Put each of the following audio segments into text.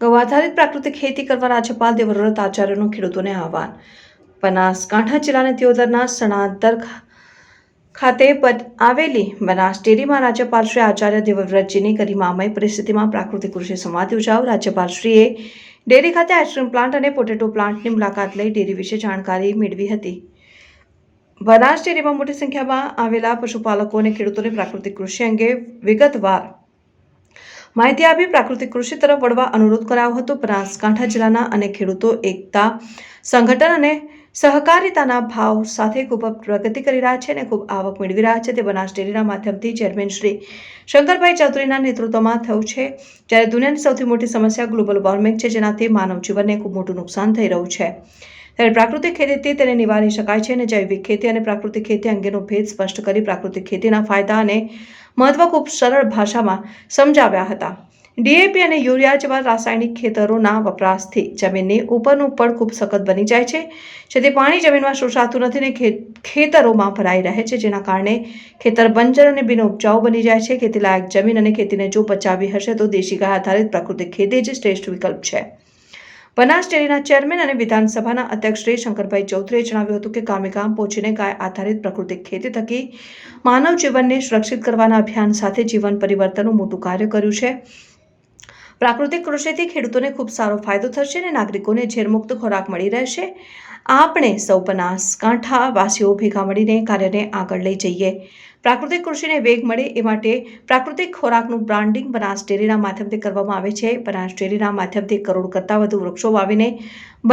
ગૌ આધારિત પ્રાકૃતિક ખેતી કરવા રાજ્યપાલ દેવવ્રત આચાર્યનું ખેડૂતોને આહવાન. બનાસકાંઠા જિલ્લાના દિયોદરના સણાદર ખાતે આવેલી બનાસ ડેરીમાં રાજ્યપાલ શ્રી આચાર્ય દેવવ્રતજીની ગરિમામય પરિસ્થિતિમાં પ્રાકૃતિક કૃષિ સંવાદ યોજાયો. રાજ્યપાલશ્રીએ ડેરી ખાતે આઈસ્ક્રીમ પ્લાન્ટ અને પોટેટો પ્લાન્ટની મુલાકાત લઈ ડેરી વિશે જાણકારી મેળવી હતી. બનાસ ડેરીમાં મોટી સંખ્યામાં આવેલા પશુપાલકો અને ખેડૂતોને પ્રાકૃતિક કૃષિ અંગે વિગતવાર માહિતી આપી પ્રાકૃતિક કૃષિ તરફ વળવા અનુરોધ કરાયો હતો. બનાસકાંઠા જિલ્લાના અને ખેડૂતો એકતા સંગઠન અને સહકારિતાના ભાવ સાથે ખૂબ પ્રગતિ કરી રહ્યા છે અને ખૂબ આવક મેળવી રહ્યા છે. તે બનાસ ડેરીના માધ્યમથી ચેરમેન શ્રી શંકરભાઈ ચૌધરીના નેતૃત્વમાં થયું છે. જ્યારે દુનિયાની સૌથી મોટી સમસ્યા ગ્લોબલ વોર્મિંગ છે, જેનાથી માનવ જીવનને ખૂબ મોટું નુકસાન થઈ રહ્યું છે. ત્યારે પ્રાકૃતિક ખેતીથી તેને નિવારી શકાય છે અને જૈવિક ખેતી અને પ્રાકૃતિક ખેતી અંગેનો ભેદ સ્પષ્ટ કરી પ્રાકૃતિક ખેતીના ફાયદા અને મહત્વ ખૂબ સરળ ભાષામાં સમજાવ્યા હતા. ડીએપી અને યુરિયા જેવા રાસાયણિક ખેતરોના વપરાશથી જમીનની ઉપરનું પડ ખૂબ સખત બની જાય છે, જેથી પાણી જમીનમાં શોષાતું નથી ને ખેતરોમાં ભરાઈ રહે છે, જેના કારણે ખેતર બંજર અને બિન ઉપજાઉ બની જાય છે. ખેતીલાયક જમીન અને ખેતીને જો બચાવી હશે તો દેશી ગાય આધારિત પ્રાકૃતિક ખેતી જ શ્રેષ્ઠ વિકલ્પ છે. બનાસ ડેરીના ચેરમેન અને વિધાનસભાના અધ્યક્ષ શ્રી શંકરભાઈ ચૌધરીએ જણાવ્યું હતું કે ગામે પહોંચીને ગાય આધારિત પ્રાકૃતિક ખેતી થકી માનવ જીવનને સુરક્ષિત કરવાના અભિયાન સાથે જીવન પરિવર્તનનું મોટું કાર્ય કર્યું છે. પ્રાકૃતિક કૃષિથી ખેડૂતોને ખૂબ સારો ફાયદો થશે અને નાગરિકોને ઝેરમુક્ત ખોરાક મળી રહેશે. આપણે સૌ બનાસકાંઠા વાસીઓ ભેગા મળીને કાર્યને આગળ લઈ જઈએ. પ્રાકૃતિક કૃષિને વેગ મળે એ માટે પ્રાકૃતિક ખોરાકનું બ્રાન્ડિંગ બનાસ ડેરીના માધ્યમથી કરવામાં આવે છે. બનાસ ડેરીના માધ્યમથી કરોડ કરતાં વધુ વૃક્ષો વાવીને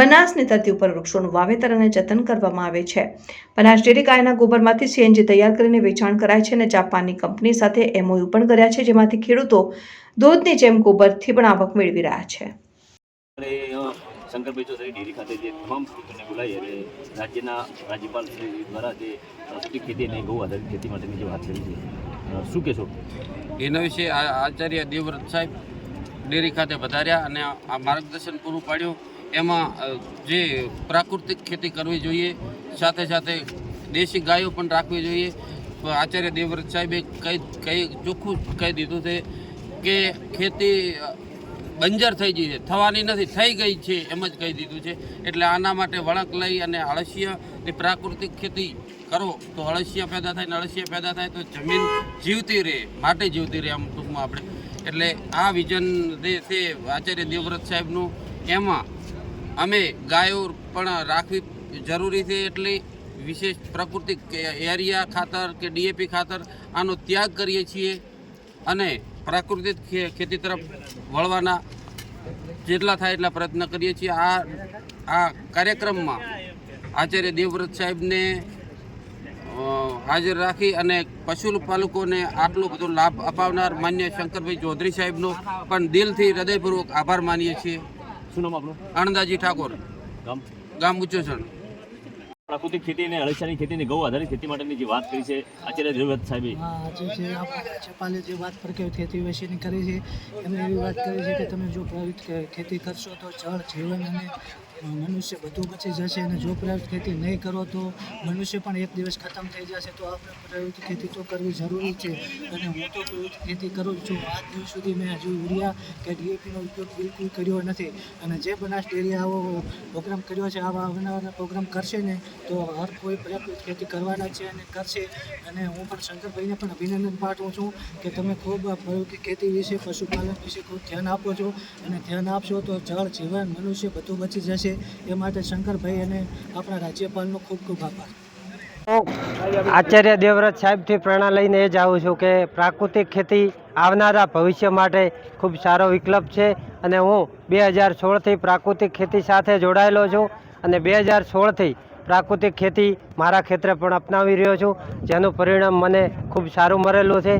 બનાસની ધરતી ઉપર વૃક્ષોનું વાવેતર અને જતન કરવામાં આવે છે. બનાસ ડેરી ગાયના ગોબરમાંથી સીએનજી તૈયાર કરીને વેચાણ કરાય છે અને જાપાનની કંપની સાથે એમઓયુ પણ કર્યા છે, જેમાંથી ખેડૂતો દૂધની જેમ ગોબરથી પણ આવક મેળવી રહ્યા છે. આપણે શંકરભાઈ ચૌધરી ડેરી ખાતે જે તમામ ખેડૂતોને બોલાવી અને રાજ્યના રાજ્યપાલ શ્રી દ્વારા જે પ્રાકૃતિક ખેતી અને ગૌ આધારિત ખેતી માટેની જે વાત કરી છે શું કહેશો? એના વિશે આચાર્ય દેવવ્રત સાહેબ ડેરી ખાતે વધાર્યા અને આ માર્ગદર્શન પૂરું પાડ્યું. એમાં જે પ્રાકૃતિક ખેતી કરવી જોઈએ, સાથે સાથે દેશી ગાયો પણ રાખવી જોઈએ. આચાર્ય દેવવ્રત સાહેબે કઈ કઈ ચોખ્ખું કહી દીધું છે કે ખેતી બંજર થઈ ગઈ છે. થવાની નથી, થઈ ગઈ છે એમ જ કહી દીધું છે. એટલે આના માટે વળક લઈ અને અળસિયાની પ્રાકૃતિક ખેતી કરો. તો અળસિયા પેદા થાય ને અળસિયા પેદા થાય તો જમીન જીવતી રહે, માટે જીવતી રહે આમ ટૂંકમાં આપણે. એટલે આ વિઝન જે છે આચાર્ય દેવવ્રત સાહેબનું, એમાં અમે ગાયો પણ રાખવી જરૂરી છે એટલે વિશેષ પ્રાકૃતિક એરિયા ખાતર કે ડીએપી ખાતર આનો ત્યાગ કરીએ છીએ. અને પ્રાકૃતિક ખેતી તરફ વળવાના જેટલા થાય એટલા પ્રયત્ન કરીએ છીએ. આ આ કાર્યક્રમમાં આચાર્ય દેવવ્રત સાહેબને હાજર રાખી અને પશુપાલકોને આટલો બધો લાભ અપાવનાર માન્ય શંકરભાઈ ચૌધરી સાહેબનો પણ દિલથી હૃદયપૂર્વક આભાર માનીએ છીએ. શું નામ આપણું અણદાજી ઠાકોર. ગામ? ગામ ઉચ્ચસણ પ્રાકૃતિક ખેતી અને અળસિયાની ખેતી અને આધારિત ખેતી માટેની જે વાત કરી છે, આચાર્ય દેવવ્રત સાહેબે. આજે જે રાજ્યપાલે જે વાત પર ખેતી વિશેની કરી છે, એમને એવી વાત કરી છે કે તમે જો પ્રવૃત્ત ખેતી કરશો તો જળ, જીવન અને મનુષ્ય બધું બચી જશે અને જો પ્રવૃત્ત ખેતી નહીં કરો તો મનુષ્ય પણ એક દિવસ ખતમ થઈ જશે. તો આપણે પ્રવૃત્ત ખેતી તો કરવી જરૂરી છે. અને હું તો પ્રવૃત્ત ખેતી કરું છું. આજ દિવસ સુધી મેં હજુ યુરિયા કે ડીએપીનો ઉપયોગ બિલકુલ કર્યો નથી. અને જે બનાસ ડેરી પ્રોગ્રામ કર્યો છે, આવા અવનવાના પ્રોગ્રામ કરશે ને, તો હર કોઈ પ્રાકૃતિક ખેતી કરવાના છે અને કરશે. અને હું પણ શંકરભાઈને પણ અભિનંદન પાઠવું છું કે તમે ખૂબ આ ખેતી વિશે, પશુપાલન વિશે ખૂબ ધ્યાન આપો છો. અને ધ્યાન આપશો તો જળ, જીવન, મનુષ્ય બધું બચી જશે. એ માટે શંકરભાઈ અને આપણા રાજ્યપાલનો ખૂબ ખૂબ આભાર. આચાર્ય દેવવ્રત સાહેબથી પ્રેરણા લઈને એ જ આવું છું કે પ્રાકૃતિક ખેતી આવનારા ભવિષ્ય માટે ખૂબ સારો વિકલ્પ છે અને હું બે હજાર સોળથી પ્રાકૃતિક ખેતી સાથે જોડાયેલો છું અને બે હજાર સોળથી પ્રાકૃતિક ખેતી મારા ક્ષેત્રે પણ અપનાવી રહ્યો છું, જેનું પરિણામ મને ખૂબ સારું મળેલું છે.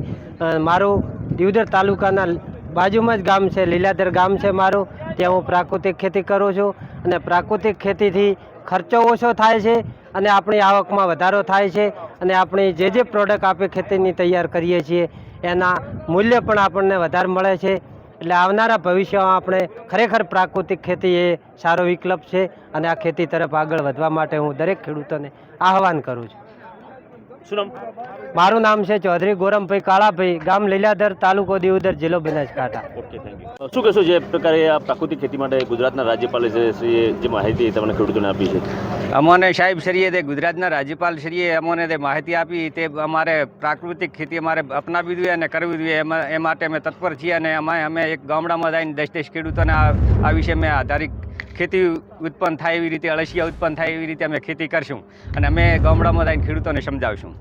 મારું દિવદર તાલુકાના બાજુમાં જ ગામ છે, લીલાધર ગામ છે મારું. ત્યાં હું પ્રાકૃતિક ખેતી કરું છું અને પ્રાકૃતિક ખેતીથી ખર્ચો ઓછો થાય છે અને આપણી આવકમાં વધારો થાય છે અને આપણી જે જે પ્રોડક્ટ આપણે ખેતીની તૈયાર કરીએ છીએ, એના મૂલ્ય પણ આપણને વધારે મળે છે. એટલે આવનારા ભવિષ્યમાં આપણે ખરેખર પ્રાકૃતિક ખેતી એ સારો વિકલ્પ છે અને આ ખેતી તરફ આગળ વધવા માટે હું દરેક ખેડૂતોને આહવાન કરું છું. શું નામ? મારું નામ છે ચૌધરી ગોરમભાઈ કાળાભાઈ ગામ લીલાધર તાલુકો દિયોદર જિલ્લો બનાસકાંઠા. ઓકે થેન્ક યુ શું કહેશો જે પ્રકારે આ પ્રાકૃતિક ખેતી માટે ગુજરાતના રાજ્યપાલ જે શ્રીએ જે માહિતી તમને ખેડૂતોને આપી છે? અમોને સાહેબ શ્રીએ તે ગુજરાતના રાજ્યપાલ શ્રીએ અમોને તે માહિતી આપી તે અમારે પ્રાકૃતિક ખેતી અમારે અપનાવી જોઈએ અને કરવી જોઈએ. એમાં એ માટે અમે તત્પર છીએ અને અમે અમે એક ગામડામાં જઈને દસ દસ ખેડૂતોને આ આ વિશે મેં આધારિત ખેતી ઉત્પન્ન થાય એવી રીતે અળસિયા ઉત્પન્ન થાય એવી રીતે અમે ખેતી કરશું. અને અમે ગામડામાં જઈને ખેડૂતોને સમજાવશું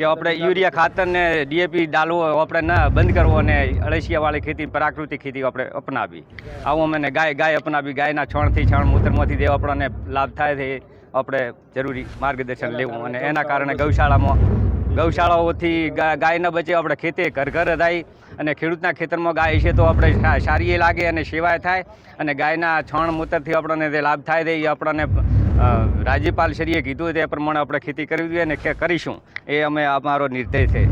કે આપણે યુરિયા ખાતર ને ડીએપી ડાલવો આપણે ના બંધ કરવો અને અળસિયાવાળી ખેતી પ્રાકૃતિક ખેતી આપણે અપનાવી. આવું અમે ગાય ગાય અપનાવી. ગાયના છણથી છણ મૂત્રમાંથી જે આપણને લાભ થાય છે આપણે જરૂરી માર્ગદર્શન લેવું અને એના કારણે ગૌશાળામાં ગૌશાળાઓથી ગાય ન બચે આપણે ખેતે ઘર ઘર થાય અને ખેડૂતના ખેતરમાં ગાય છે તો આપણે સારી લાગે અને સેવાય થાય અને ગાયના છણ મૂતરથી આપણને તે લાભ થાય તે એ આપણને રાજ્યપાલશ્રીએ રાજ્યપાલ શ્રીએ કીધું તે પ્રમાણે આપણે ખેતી કરવી જોઈએ અને કરીશું. એ અમે અમારો નિર્ણય છે.